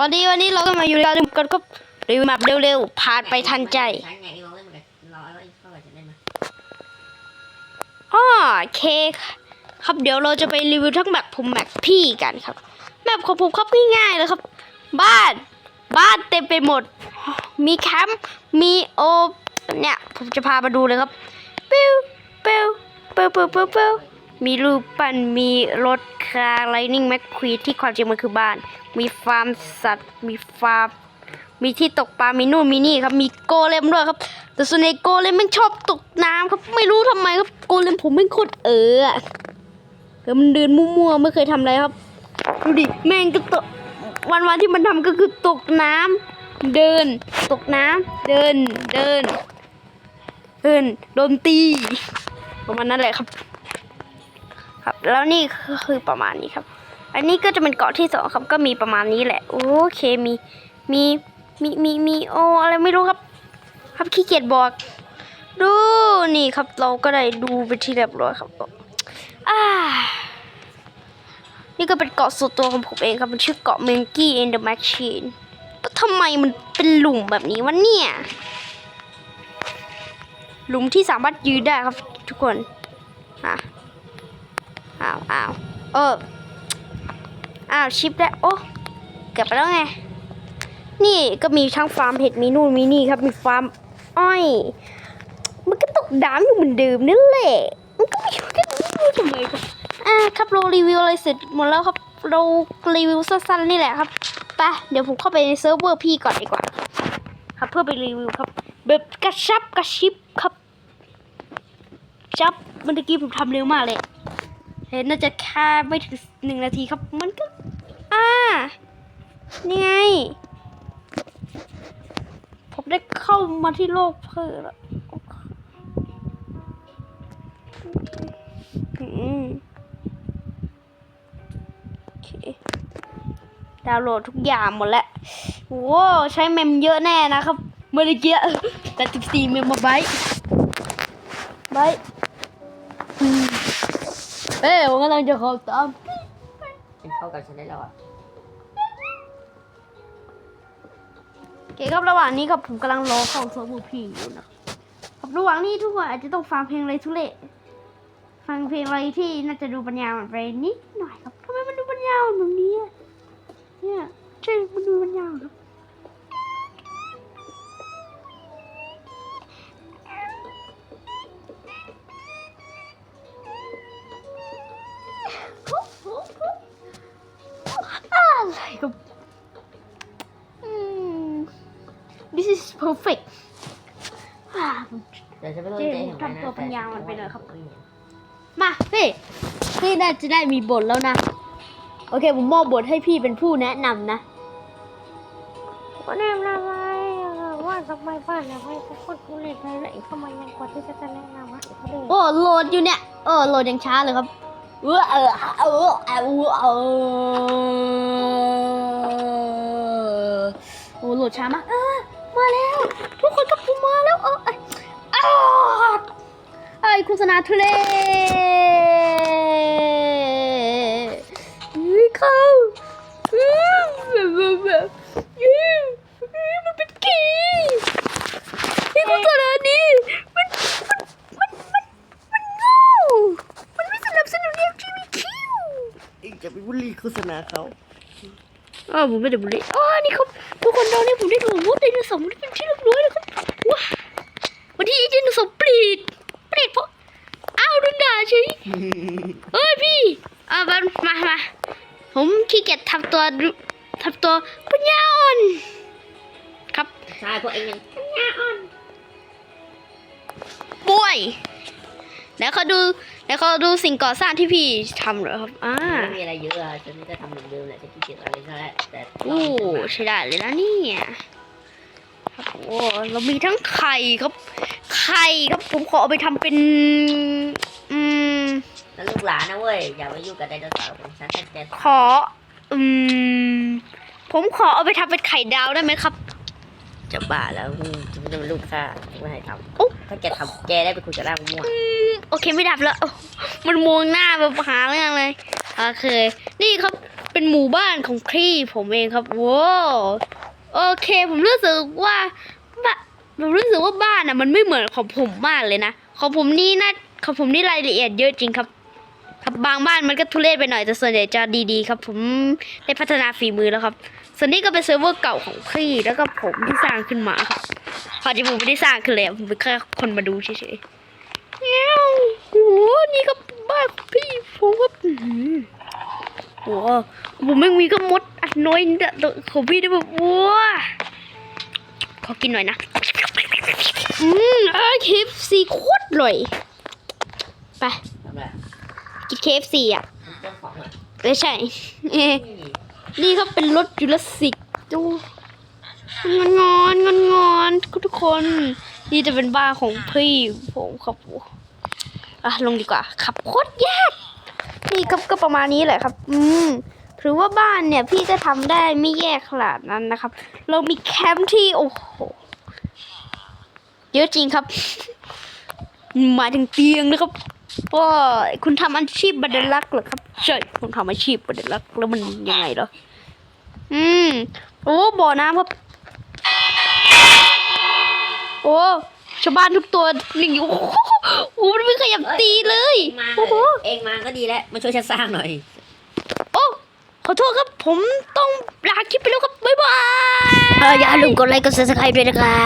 วันนี้วันนี้เราก็มาอยู่ในการกันก็รีวิวแบบเร็วๆผ่านไปทันใจอ๋อโอเคครับเดี๋ยวเราจะไปรีวิวทั้งแบบผมแบบพี่กันครับ แบบของผมครับง่ายๆเลยครับ บ้าน บ้านเต็มไปหมด มีแคมป์มีโอเนี่ยผมจะพามาดูเลยครับปิ้วปิ้วปิ้วปิ้วปิ้วปิ้วมีรูปปั้นมีรถาไลนิ่งแมคควีที่ความจริงมันคือบ้าน มีฟาร์มสัตว์ มีฟาร์ม มีที่ตกปลา มีนู่นมีนี่ครับ มีโกเลมด้วยครับ แต่ส่วนใหญ่โกเลมมันชอบตกน้ำครับ ไม่รู้ทำไมครับ โกเลมผมไม่โคตรเอออะเออมันเดินมั่วๆไม่เคยทำอะไรครับ ดูดิ แม่งก็ตก วันๆที่มันทำก็คือตกน้ำเดิน ตกน้ำเดิน เดิน เดิน โดนตี ประมาณนั้นแหละครับ ครับ แล้วนี่คือประมาณนี้ครับ อันนี้ก็จะเป็นเกาะที่สองครับ ก็มีประมาณนี้แหละ โอเคมีมีมีมีมีโออะไรไม่รู้ครับ ครับขี้เกียจบอก ดูนี่ครับเราก็ได้ดูไปที่เรียบร้อยครับอ่านี่ก็เป็นเกาะส่วนตัวของผมเองครับ มันชื่อเกาะเมงกี้ in the machine แล้วทำไมมันเป็นหลุมแบบนี้วะเนี่ย หลุมที่สามารถยืนได้ครับทุกคน อ้าวอ้าวเอออ้าวชิปได้วโอ้เกือบไปแล้วไง นี่ก็มีทั้งฟาร์มเห็ดมีนู่นมีนี่ครับมีฟาร์มอ้อย มันก็ตกดามอยู่เหมือนเดิมนั่นแหละมันก็ไม่รู้กันไม่รู้ทำไมครับอ่าครับเรารีวิวอะไรเสร็จหมดแล้วครับเรารีวิวสั้นๆนี่แหละครับไปเดี๋ยวผมเข้าไปในเซิร์ฟเวอร์พี่ก่อนดีกว่า ครับเพื่อไปรีวิวครับ แบบกระชับกระชิบครับจับเมื่อกี้ผมทำเร็วมากเลย เห็นน่าจะแค่ไม่ถึงหนึ่งนาทีครับ มันก็ อ่า นี่ไง ผมได้เข้ามาที่โลกเพื่อแล้วอืมโอเคดาวน์โหลดทุกอย่างหมดแล้วโว้ใช้เมมเยอะแน่นะครับ เมื่อกี้แต่สิบสี่เมมมาไบต์ไบต์ เอ้ยผมกำลังจะเข้าตามฉันเข้ากับฉันได้แล้วอะโอเคครับระหว่างนี้ครับผมกำลังรอเข้าเซิร์ฟเวอร์พี่อยู่นะครับระหว่างนี้ทุกคนอาจจะต้องฟังเพลงอะไรทุเรศฟังเพลงอะไรที่น่าจะดูปัญญาอ่อนไปนิดหน่อยครับทำไมมันดูปัญญาอ่อนแบบนี้อะเนี่ยใช่มันดูปัญญาอ่อนครับ ครับอืม this is perfect อ่าเดี๋ยวฉันไปเล่นเจ๊เห็นไหมนะทำตัวปัญญาอ่อนไปหน่อยครับ มาพี่พี่น่าจะได้มีบทแล้วนะ โอเค ผมมอบบทให้พี่เป็นผู้แนะนำนะผู้แนะนำอะไรว่าทำไมบ้านเราไม่ใช่คนทุเรศเลยทำไมยังกว่าที่จะแนะนำอะโอ้โหลดอยู่เนี่ยเออโหลดยังช้าเลยครับเออเออเออเออเออโอ้โหล ดช้ามากเออมาแล้ว ทุกคนกับผมมาแล้วเออเอยอ้าวไอ้โฆษณาทุเรศอุ้ยเข้าอื้อแบบแบบแบบอื้ออื้อมันเป็นกีไอ้โฆษณานี้มันมันมันมันมันโง่มันไม่สนับสนุน LGBTQ อีกจะไปบุลลี่โฆษณาเขาอ๋อผมไม่ได้บุลลี่อ๋อนี่ครับ ทุกคนเราเนี่ยผมได้ดูรูปไดโนเสาร์ที่เป็นที่เรียบร้อยแล้วครับว้าวันที่ไอ้ไดโนเสาร์เปลีดเปลีดเพราะอ้าวโดนด่าเฉยเอ้ยพี่เอามามามาผมขี้เกียจทำตัวดุทำตัวปัญญาอ่อนครับใช่พวกเองยังปัญญาอ่อนป่วย แล้วเขาดูแล้วเขาดูสิ่งก่อสร้างที่พี่ทำเหรอครับอ่าไม่มีอะไรเยอะอะฉันก็ทำเหมือนเดิมแหละฉันขี้เกียจอะไรก็ได้แต่โอ้ใช้ได้เลยนะเนี่ยครับโอ้เรามีทั้งไข่ครับ ไข่ครับผมขอเอาไปทำเป็น อืมแล้วลูกหลานนะเว้ยอย่ามายุ่งกับไดโนเสาร์ของฉันแค่แกขอ อืม ผมขอเอาไปทำเป็นไข่ดาวได้ไหมครับ จะบ้าแล้วอืมจะเป็นลูกข้าจะไม่ให้ทโอ้ำ ถ้าแกทำแกได้ไปคุยกับร่างม่วงอืมโอเคไม่ดับแล้วโอ้มันมองหน้าแบบหาเรื่องเลยโอเคนี่ครับเป็นหมู่บ้านของพี่ผมเองครับว้าวโอเค ผมรู้สึกว่าบ้านผมรู้สึกว่าบ้านอะ มันไม่เหมือนของผมมากเลยนะของผมนี่นะของผมนี่รายละเอียดเยอะจริงครับ ครับบางบ้านมันก็ทุเรศไปหน่อยแต่ส่วนใหญ่จะดีๆครับ ผมได้พัฒนาฝีมือแล้วครับ ส่วนนี้ก็เป็นเซิร์ฟเวอร์เก่าของพี่แล้วก็ผมที่สร้างขึ้นมาครับ พอจริงผมไม่ได้สร้างขึ้นเลยผมเป็นแค่คนมาดูเฉยๆเงี้ยวโอ้โหนี่ก็บ้านพี่ผมก็อื้อหือโอ้โหผมไม่มีก็มดอัดน้อยนิดอะแต่ของพี่ได้แบบว้าขอกินหน่อยนะอืมเออคลิปซีโคตรอร่อยไปกินเคฟซีอะไม่ใช่เอนี่ก็เป็นรถจุลศิกดูงอนงอนงอน อนทุกคนนี่จะเป็นบ้านของพี่ผมครับผมอะลงดีกว่าขับโคตรยากนี่ก็ก็ประมาณนี้แหละครับ อืมถือว่าบ้านเนี่ยพี่ก็ทำได้ไม่แย่ขนาดนั้นนะครับ เรามีแคมป์ที่โอ้โหเยอะจริงครับหมายถึงเตียงนะครับว่าคุณทำอาชีพบันเดลักษ์เหรอครับใช่ผมทำอาชีพบันเดลักษ์แล้วมันยังไงเหรออืมโอ้บ่อน้ำครับ โอ้ชาวบ้านทุกตัวหนึ่งอยู่โอ้โหโอ้โหมันไม่ขยับตีเลยมาโอ้โหเองมาก็ดีแล้วมาช่วยฉันสร้างหน่อย โอ้ขอโทษครับผมต้องลาคลิปไปแล้วครับบ๊ายบายอย่าลืมกดไลค์กดซับสไครต์ด้วยนะครับ